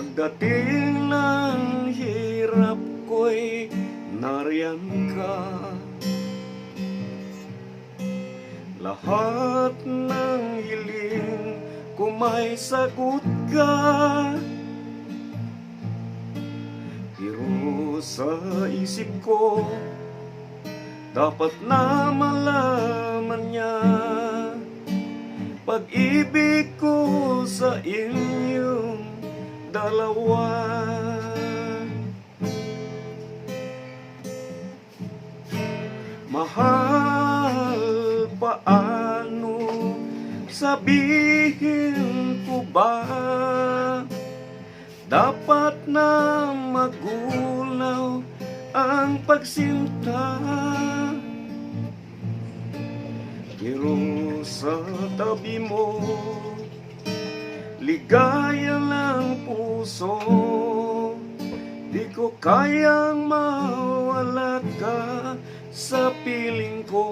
Pagdating ng hirap ko'y nariyan ka. Lahat ng hiling ko may sagot ka. Pero sa isip ko Dapat na malaman niya. Pag-ibig ko sa inyong dalawa. Mahal paano sabihin ko ba? Dapat na magulaw ang pagsinta. Pero sa tabi mo Ligaya ng puso Di ko kayang mawala ka sa piling ko